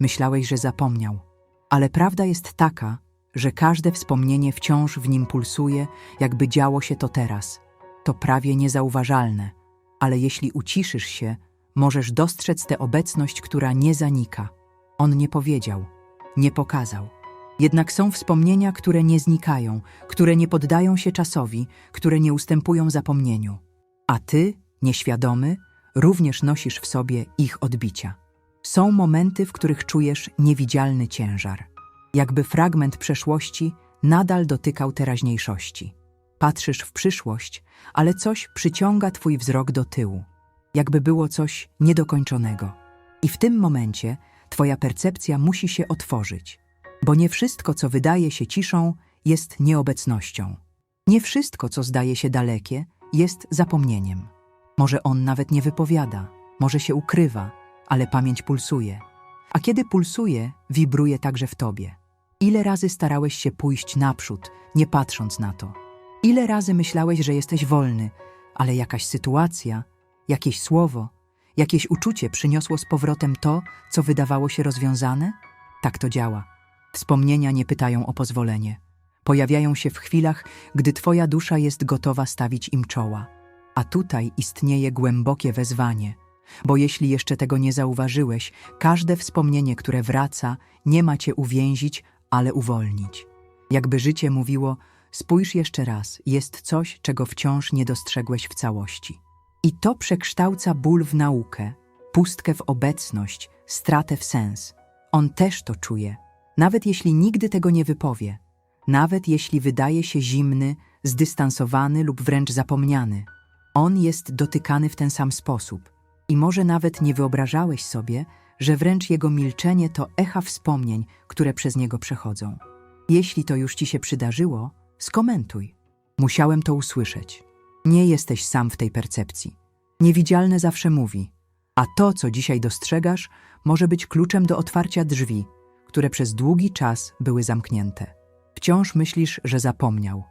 Myślałeś, że zapomniał. Ale prawda jest taka, że każde wspomnienie wciąż w nim pulsuje, jakby działo się to teraz. To prawie niezauważalne, ale jeśli uciszysz się, możesz dostrzec tę obecność, która nie zanika. On nie powiedział, nie pokazał. Jednak są wspomnienia, które nie znikają, które nie poddają się czasowi, które nie ustępują zapomnieniu. A ty, nieświadomy, również nosisz w sobie ich odbicia. Są momenty, w których czujesz niewidzialny ciężar, jakby fragment przeszłości nadal dotykał teraźniejszości. Patrzysz w przyszłość, ale coś przyciąga twój wzrok do tyłu, jakby było coś niedokończonego. I w tym momencie twoja percepcja musi się otworzyć, bo nie wszystko, co wydaje się ciszą, jest nieobecnością. Nie wszystko, co zdaje się dalekie, jest zapomnieniem. Może on nawet nie wypowiada, może się ukrywa, ale pamięć pulsuje. A kiedy pulsuje, wibruje także w tobie. Ile razy starałeś się pójść naprzód, nie patrząc na to? Ile razy myślałeś, że jesteś wolny, ale jakaś sytuacja, jakieś słowo, jakieś uczucie przyniosło z powrotem to, co wydawało się rozwiązane? Tak to działa. Wspomnienia nie pytają o pozwolenie. Pojawiają się w chwilach, gdy twoja dusza jest gotowa stawić im czoła. A tutaj istnieje głębokie wezwanie, bo jeśli jeszcze tego nie zauważyłeś, każde wspomnienie, które wraca, nie ma cię uwięzić, ale uwolnić. Jakby życie mówiło, spójrz jeszcze raz, jest coś, czego wciąż nie dostrzegłeś w całości. I to przekształca ból w naukę, pustkę w obecność, stratę w sens. On też to czuje, nawet jeśli nigdy tego nie wypowie, nawet jeśli wydaje się zimny, zdystansowany lub wręcz zapomniany. On jest dotykany w ten sam sposób. I może nawet nie wyobrażałeś sobie, że wręcz jego milczenie to echa wspomnień, które przez niego przechodzą. Jeśli to już ci się przydarzyło, skomentuj. Musiałem to usłyszeć. Nie jesteś sam w tej percepcji. Niewidzialne zawsze mówi, a to, co dzisiaj dostrzegasz, może być kluczem do otwarcia drzwi, które przez długi czas były zamknięte. Wciąż myślisz, że zapomniał,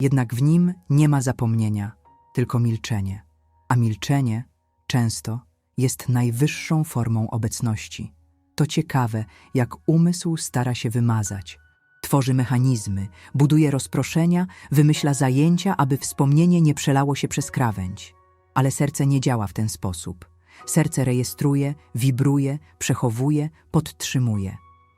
jednak w nim nie ma zapomnienia, tylko milczenie. A milczenie często jest najwyższą formą obecności. To ciekawe, jak umysł stara się wymazać. Tworzy mechanizmy, buduje rozproszenia, wymyśla zajęcia, aby wspomnienie nie przelało się przez krawędź. Ale serce nie działa w ten sposób. Serce rejestruje, wibruje, przechowuje, podtrzymuje.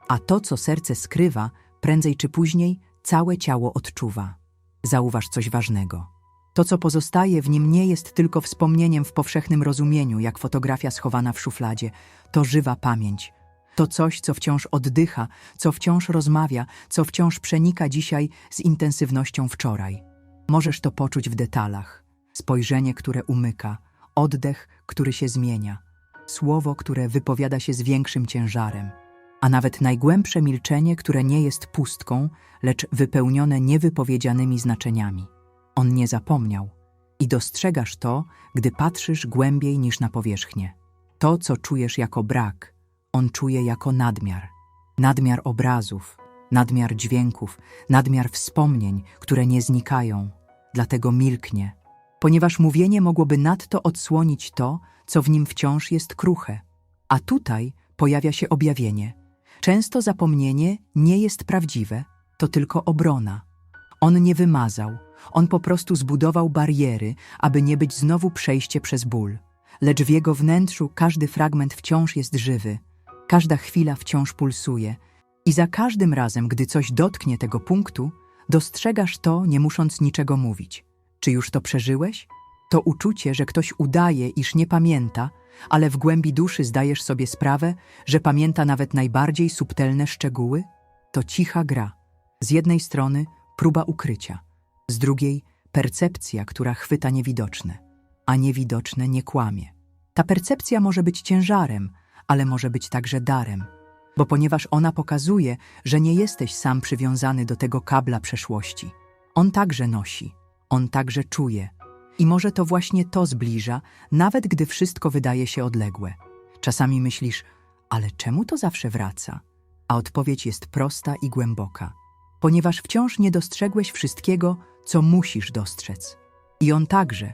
A to, co serce skrywa, prędzej czy później całe ciało odczuwa. Zauważ coś ważnego. To, co pozostaje w nim, nie jest tylko wspomnieniem w powszechnym rozumieniu, jak fotografia schowana w szufladzie. To żywa pamięć. To coś, co wciąż oddycha, co wciąż rozmawia, co wciąż przenika dzisiaj z intensywnością wczoraj. Możesz to poczuć w detalach. Spojrzenie, które umyka, oddech, który się zmienia, słowo, które wypowiada się z większym ciężarem, a nawet najgłębsze milczenie, które nie jest pustką, lecz wypełnione niewypowiedzianymi znaczeniami. On nie zapomniał i dostrzegasz to, gdy patrzysz głębiej niż na powierzchnię. To, co czujesz jako brak, on czuje jako nadmiar. Nadmiar obrazów, nadmiar dźwięków, nadmiar wspomnień, które nie znikają, dlatego milknie, ponieważ mówienie mogłoby nadto odsłonić to, co w nim wciąż jest kruche. A tutaj pojawia się objawienie. Często zapomnienie nie jest prawdziwe, to tylko obrona. On nie wymazał, on po prostu zbudował bariery, aby nie być znowu przejście przez ból. Lecz w jego wnętrzu każdy fragment wciąż jest żywy, każda chwila wciąż pulsuje i za każdym razem, gdy coś dotknie tego punktu, dostrzegasz to, nie musząc niczego mówić. Czy już to przeżyłeś? To uczucie, że ktoś udaje, iż nie pamięta, ale w głębi duszy zdajesz sobie sprawę, że pamięta nawet najbardziej subtelne szczegóły? To cicha gra. Z jednej strony próba ukrycia, z drugiej percepcja, która chwyta niewidoczne, a niewidoczne nie kłamie. Ta percepcja może być ciężarem, ale może być także darem, bo ponieważ ona pokazuje, że nie jesteś sam przywiązany do tego kabla przeszłości. On także nosi, on także czuje. I może to właśnie to zbliża, nawet gdy wszystko wydaje się odległe. Czasami myślisz, ale czemu to zawsze wraca? A odpowiedź jest prosta i głęboka. Ponieważ wciąż nie dostrzegłeś wszystkiego, co musisz dostrzec. I on także.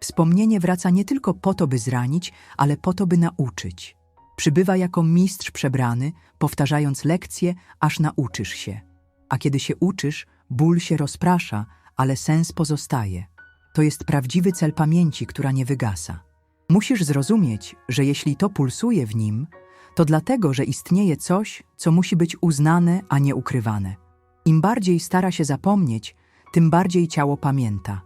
Wspomnienie wraca nie tylko po to, by zranić, ale po to, by nauczyć. Przybywa jako mistrz przebrany, powtarzając lekcje, aż nauczysz się. A kiedy się uczysz, ból się rozprasza, ale sens pozostaje. To jest prawdziwy cel pamięci, która nie wygasa. Musisz zrozumieć, że jeśli to pulsuje w nim, to dlatego, że istnieje coś, co musi być uznane, a nie ukrywane. Im bardziej stara się zapomnieć, tym bardziej ciało pamięta.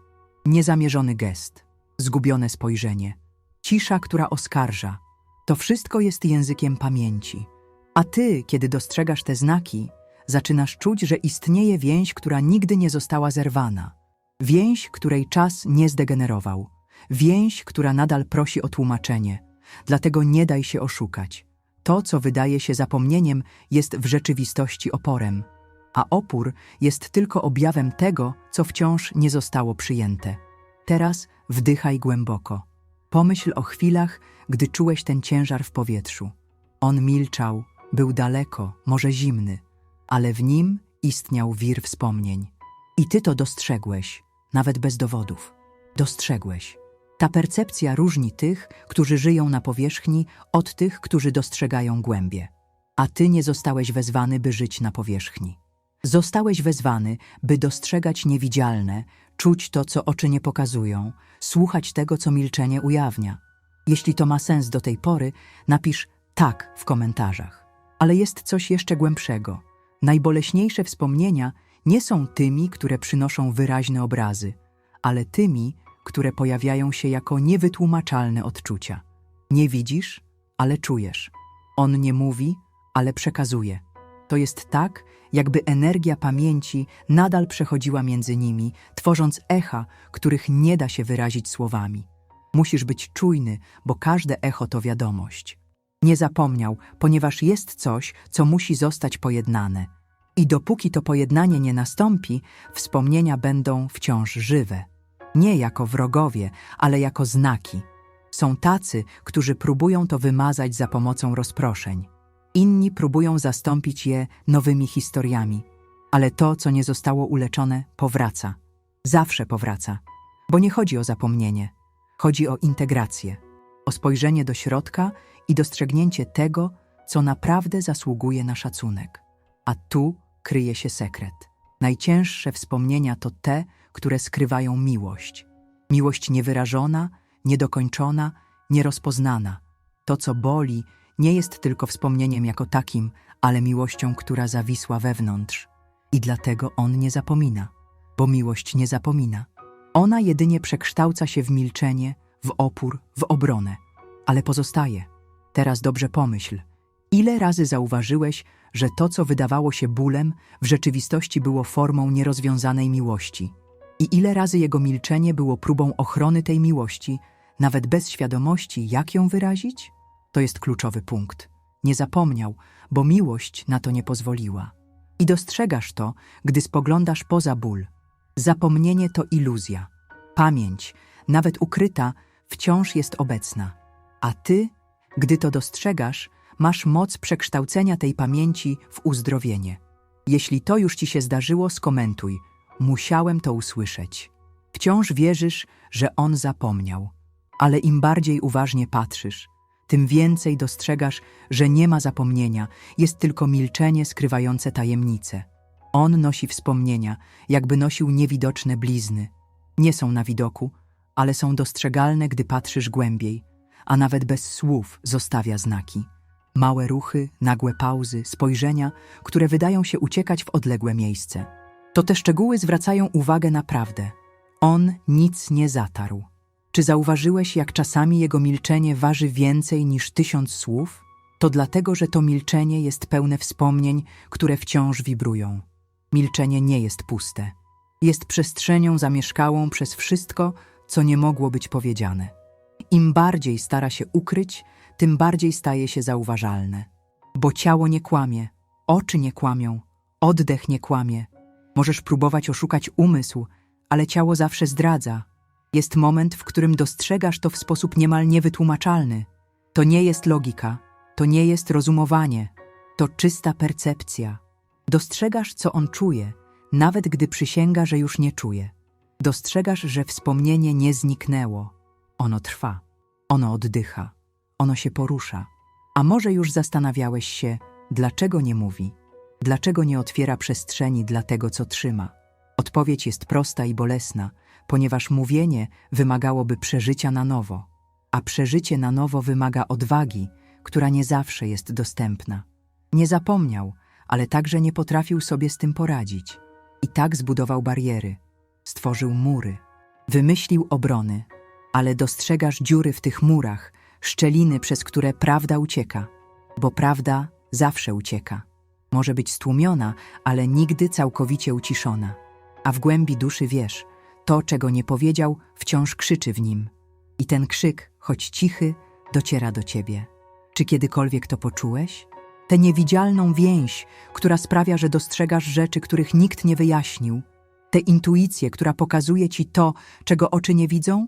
Niezamierzony gest, zgubione spojrzenie, cisza, która oskarża. To wszystko jest językiem pamięci. A ty, kiedy dostrzegasz te znaki, zaczynasz czuć, że istnieje więź, która nigdy nie została zerwana. Więź, której czas nie zdegenerował. Więź, która nadal prosi o tłumaczenie. Dlatego nie daj się oszukać. To, co wydaje się zapomnieniem, jest w rzeczywistości oporem, a opór jest tylko objawem tego, co wciąż nie zostało przyjęte. Teraz wdychaj głęboko. Pomyśl o chwilach, gdy czułeś ten ciężar w powietrzu. On milczał, był daleko, może zimny, ale w nim istniał wir wspomnień. I ty to dostrzegłeś, nawet bez dowodów. Dostrzegłeś. Ta percepcja różni tych, którzy żyją na powierzchni, od tych, którzy dostrzegają głębie. A ty nie zostałeś wezwany, by żyć na powierzchni. Zostałeś wezwany, by dostrzegać niewidzialne, czuć to, co oczy nie pokazują, słuchać tego, co milczenie ujawnia. Jeśli to ma sens do tej pory, napisz tak w komentarzach. Ale jest coś jeszcze głębszego. Najboleśniejsze wspomnienia nie są tymi, które przynoszą wyraźne obrazy, ale tymi, które pojawiają się jako niewytłumaczalne odczucia. Nie widzisz, ale czujesz. On nie mówi, ale przekazuje. To jest tak, jakby energia pamięci nadal przechodziła między nimi, tworząc echa, których nie da się wyrazić słowami. Musisz być czujny, bo każde echo to wiadomość. Nie zapomniał, ponieważ jest coś, co musi zostać pojednane. I dopóki to pojednanie nie nastąpi, wspomnienia będą wciąż żywe. Nie jako wrogowie, ale jako znaki. Są tacy, którzy próbują to wymazać za pomocą rozproszeń. Inni próbują zastąpić je nowymi historiami, ale to, co nie zostało uleczone, powraca. Zawsze powraca. Bo nie chodzi o zapomnienie, chodzi o integrację, o spojrzenie do środka i dostrzegnięcie tego, co naprawdę zasługuje na szacunek. A tu kryje się sekret. Najcięższe wspomnienia to te, które skrywają miłość. Miłość niewyrażona, niedokończona, nierozpoznana. To, co boli, nie jest tylko wspomnieniem jako takim, ale miłością, która zawisła wewnątrz. I dlatego on nie zapomina, bo miłość nie zapomina. Ona jedynie przekształca się w milczenie, w opór, w obronę, ale pozostaje. Teraz dobrze pomyśl. Ile razy zauważyłeś, że to, co wydawało się bólem, w rzeczywistości było formą nierozwiązanej miłości? I ile razy jego milczenie było próbą ochrony tej miłości, nawet bez świadomości, jak ją wyrazić? To jest kluczowy punkt. Nie zapomniał, bo miłość na to nie pozwoliła. I dostrzegasz to, gdy spoglądasz poza ból. Zapomnienie to iluzja. Pamięć, nawet ukryta, wciąż jest obecna. A ty, gdy to dostrzegasz, masz moc przekształcenia tej pamięci w uzdrowienie. Jeśli to już ci się zdarzyło, skomentuj. Musiałem to usłyszeć. Wciąż wierzysz, że on zapomniał. Ale im bardziej uważnie patrzysz, tym więcej dostrzegasz, że nie ma zapomnienia, jest tylko milczenie skrywające tajemnice. On nosi wspomnienia, jakby nosił niewidoczne blizny. Nie są na widoku, ale są dostrzegalne, gdy patrzysz głębiej, a nawet bez słów zostawia znaki. Małe ruchy, nagłe pauzy, spojrzenia, które wydają się uciekać w odległe miejsce. To te szczegóły zwracają uwagę naprawdę. On nic nie zatarł. Czy zauważyłeś, jak czasami jego milczenie waży więcej niż tysiąc słów? To dlatego, że to milczenie jest pełne wspomnień, które wciąż wibrują. Milczenie nie jest puste. Jest przestrzenią zamieszkałą przez wszystko, co nie mogło być powiedziane. Im bardziej stara się ukryć, tym bardziej staje się zauważalne. Bo ciało nie kłamie, oczy nie kłamią, oddech nie kłamie. Możesz próbować oszukać umysł, ale ciało zawsze zdradza. Jest moment, w którym dostrzegasz to w sposób niemal niewytłumaczalny. To nie jest logika, to nie jest rozumowanie, to czysta percepcja. Dostrzegasz, co on czuje, nawet gdy przysięga, że już nie czuje. Dostrzegasz, że wspomnienie nie zniknęło. Ono trwa, ono oddycha, ono się porusza. A może już zastanawiałeś się, dlaczego nie mówi? Dlaczego nie otwiera przestrzeni dla tego, co trzyma? Odpowiedź jest prosta i bolesna, ponieważ mówienie wymagałoby przeżycia na nowo, a przeżycie na nowo wymaga odwagi, która nie zawsze jest dostępna. Nie zapomniał, ale także nie potrafił sobie z tym poradzić. I tak zbudował bariery, stworzył mury, wymyślił obrony, ale dostrzegasz dziury w tych murach, szczeliny, przez które prawda ucieka, bo prawda zawsze ucieka. Może być stłumiona, ale nigdy całkowicie uciszona. A w głębi duszy wiesz, to, czego nie powiedział, wciąż krzyczy w nim. I ten krzyk, choć cichy, dociera do ciebie. Czy kiedykolwiek to poczułeś? Tę niewidzialną więź, która sprawia, że dostrzegasz rzeczy, których nikt nie wyjaśnił. Tę intuicję, która pokazuje ci to, czego oczy nie widzą?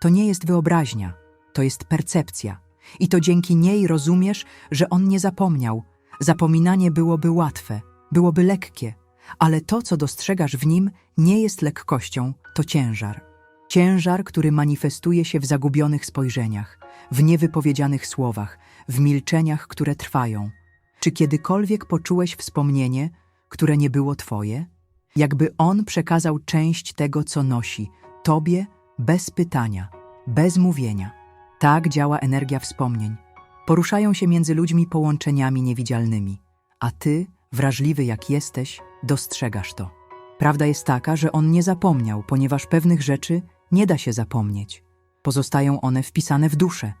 To nie jest wyobraźnia, to jest percepcja. I to dzięki niej rozumiesz, że on nie zapomniał. Zapominanie byłoby łatwe, byłoby lekkie, ale to, co dostrzegasz w nim, nie jest lekkością, to ciężar. Ciężar, który manifestuje się w zagubionych spojrzeniach, w niewypowiedzianych słowach, w milczeniach, które trwają. Czy kiedykolwiek poczułeś wspomnienie, które nie było twoje? Jakby on przekazał część tego, co nosi, tobie bez pytania, bez mówienia. Tak działa energia wspomnień. Poruszają się między ludźmi połączeniami niewidzialnymi, a ty, wrażliwy jak jesteś, dostrzegasz to. Prawda jest taka, że on nie zapomniał, ponieważ pewnych rzeczy nie da się zapomnieć. Pozostają one wpisane w duszę,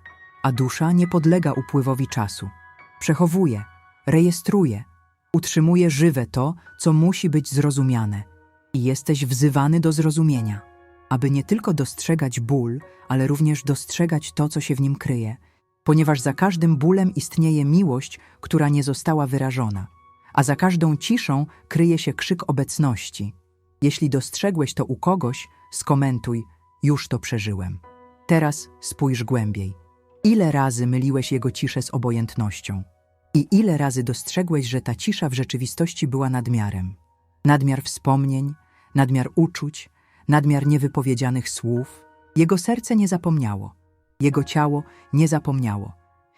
a dusza nie podlega upływowi czasu. Przechowuje, rejestruje, utrzymuje żywe to, co musi być zrozumiane. I jesteś wzywany do zrozumienia, aby nie tylko dostrzegać ból, ale również dostrzegać to, co się w nim kryje, ponieważ za każdym bólem istnieje miłość, która nie została wyrażona, a za każdą ciszą kryje się krzyk obecności. Jeśli dostrzegłeś to u kogoś, skomentuj: Już to przeżyłem. Teraz spójrz głębiej. Ile razy myliłeś jego ciszę z obojętnością? I ile razy dostrzegłeś, że ta cisza w rzeczywistości była nadmiarem? Nadmiar wspomnień, nadmiar uczuć, nadmiar niewypowiedzianych słów. Jego serce nie zapomniało, jego ciało nie zapomniało.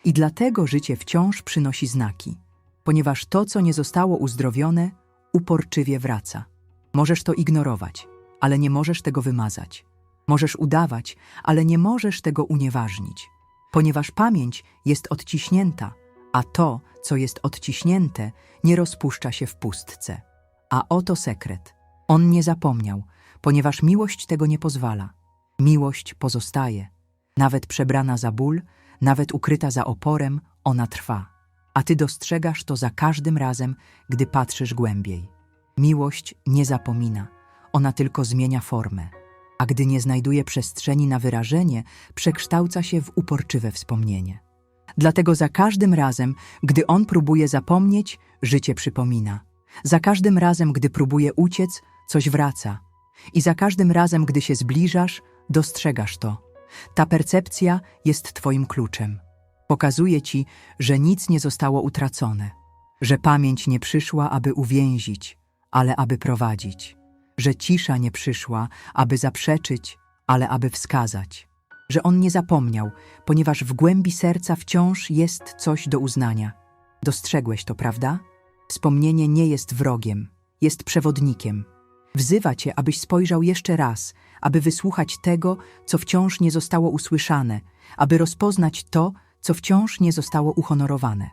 I dlatego życie wciąż przynosi znaki, ponieważ to, co nie zostało uzdrowione, uporczywie wraca. Możesz to ignorować, ale nie możesz tego wymazać. Możesz udawać, ale nie możesz tego unieważnić, ponieważ pamięć jest odciśnięta, a to, co jest odciśnięte, nie rozpuszcza się w pustce. A oto sekret. On nie zapomniał, ponieważ miłość tego nie pozwala. Miłość pozostaje. Nawet przebrana za ból, nawet ukryta za oporem, ona trwa. A ty dostrzegasz to za każdym razem, gdy patrzysz głębiej. Miłość nie zapomina, ona tylko zmienia formę. A gdy nie znajduje przestrzeni na wyrażenie, przekształca się w uporczywe wspomnienie. Dlatego za każdym razem, gdy on próbuje zapomnieć, życie przypomina. Za każdym razem, gdy próbuje uciec, coś wraca. I za każdym razem, gdy się zbliżasz, dostrzegasz to. Ta percepcja jest Twoim kluczem. Pokazuje Ci, że nic nie zostało utracone, że pamięć nie przyszła, aby uwięzić, ale aby prowadzić, że cisza nie przyszła, aby zaprzeczyć, ale aby wskazać, że on nie zapomniał, ponieważ w głębi serca wciąż jest coś do uznania. Dostrzegłeś to, prawda? Wspomnienie nie jest wrogiem, jest przewodnikiem. Wzywa cię, abyś spojrzał jeszcze raz, aby wysłuchać tego, co wciąż nie zostało usłyszane, aby rozpoznać to, co wciąż nie zostało uhonorowane.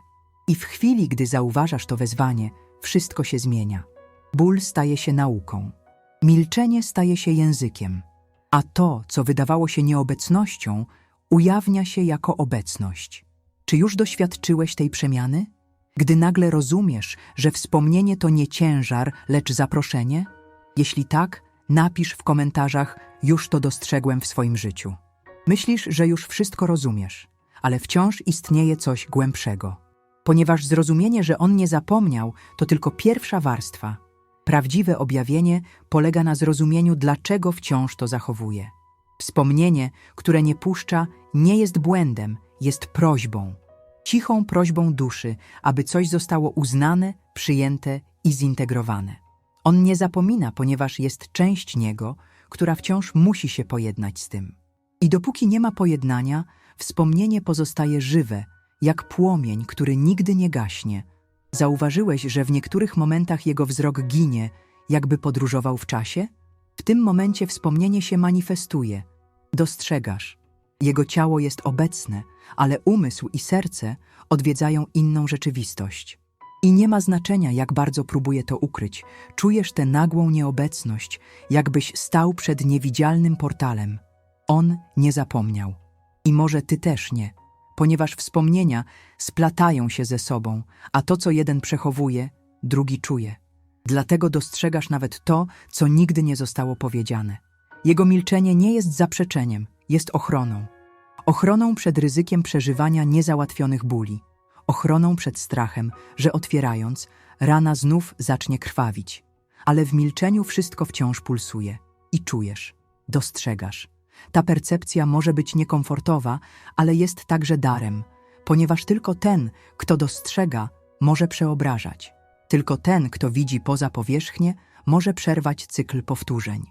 I w chwili, gdy zauważasz to wezwanie, wszystko się zmienia. Ból staje się nauką, milczenie staje się językiem, a to, co wydawało się nieobecnością, ujawnia się jako obecność. Czy już doświadczyłeś tej przemiany? Gdy nagle rozumiesz, że wspomnienie to nie ciężar, lecz zaproszenie? Jeśli tak, napisz w komentarzach: Już to dostrzegłem w swoim życiu. Myślisz, że już wszystko rozumiesz, ale wciąż istnieje coś głębszego. Ponieważ zrozumienie, że on nie zapomniał, to tylko pierwsza warstwa. Prawdziwe objawienie polega na zrozumieniu, dlaczego wciąż to zachowuje. Wspomnienie, które nie puszcza, nie jest błędem, jest prośbą. Cichą prośbą duszy, aby coś zostało uznane, przyjęte i zintegrowane. On nie zapomina, ponieważ jest część niego, która wciąż musi się pojednać z tym. I dopóki nie ma pojednania, wspomnienie pozostaje żywe, jak płomień, który nigdy nie gaśnie. Zauważyłeś, że w niektórych momentach jego wzrok ginie, jakby podróżował w czasie? W tym momencie wspomnienie się manifestuje. Dostrzegasz. Jego ciało jest obecne, ale umysł i serce odwiedzają inną rzeczywistość. I nie ma znaczenia, jak bardzo próbuje to ukryć. Czujesz tę nagłą nieobecność, jakbyś stał przed niewidzialnym portalem. On nie zapomniał. I może ty też nie, ponieważ wspomnienia splatają się ze sobą, a to, co jeden przechowuje, drugi czuje. Dlatego dostrzegasz nawet to, co nigdy nie zostało powiedziane. Jego milczenie nie jest zaprzeczeniem, jest ochroną. Ochroną przed ryzykiem przeżywania niezałatwionych bóli. Ochroną przed strachem, że otwierając, rana znów zacznie krwawić. Ale w milczeniu wszystko wciąż pulsuje. I czujesz, dostrzegasz. Ta percepcja może być niekomfortowa, ale jest także darem, ponieważ tylko ten, kto dostrzega, może przeobrażać. Tylko ten, kto widzi poza powierzchnię, może przerwać cykl powtórzeń.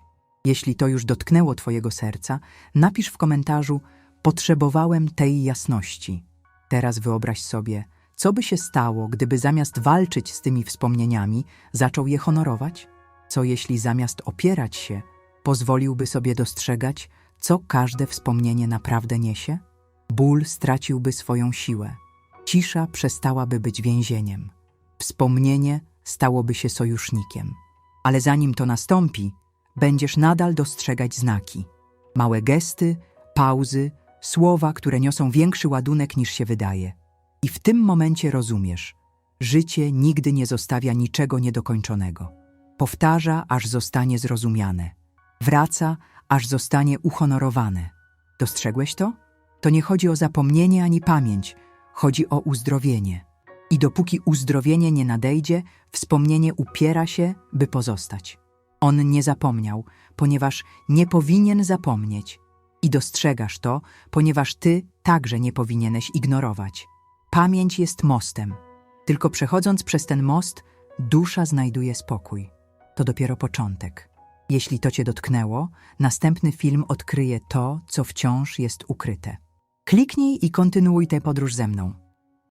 Jeśli to już dotknęło Twojego serca, napisz w komentarzu: Potrzebowałem tej jasności. Teraz wyobraź sobie, co by się stało, gdyby zamiast walczyć z tymi wspomnieniami, zaczął je honorować? Co jeśli zamiast opierać się, pozwoliłby sobie dostrzegać, co każde wspomnienie naprawdę niesie? Ból straciłby swoją siłę. Cisza przestałaby być więzieniem. Wspomnienie stałoby się sojusznikiem. Ale zanim to nastąpi, będziesz nadal dostrzegać znaki. Małe gesty, pauzy, słowa, które niosą większy ładunek niż się wydaje. I w tym momencie rozumiesz, życie nigdy nie zostawia niczego niedokończonego. Powtarza, aż zostanie zrozumiane. Wraca, aż zostanie uhonorowane. Dostrzegłeś to? To nie chodzi o zapomnienie ani pamięć, chodzi o uzdrowienie. I dopóki uzdrowienie nie nadejdzie, wspomnienie upiera się, by pozostać. On nie zapomniał, ponieważ nie powinien zapomnieć. I dostrzegasz to, ponieważ ty także nie powinieneś ignorować. Pamięć jest mostem. Tylko przechodząc przez ten most, dusza znajduje spokój. To dopiero początek. Jeśli to cię dotknęło, następny film odkryje to, co wciąż jest ukryte. Kliknij i kontynuuj tę podróż ze mną.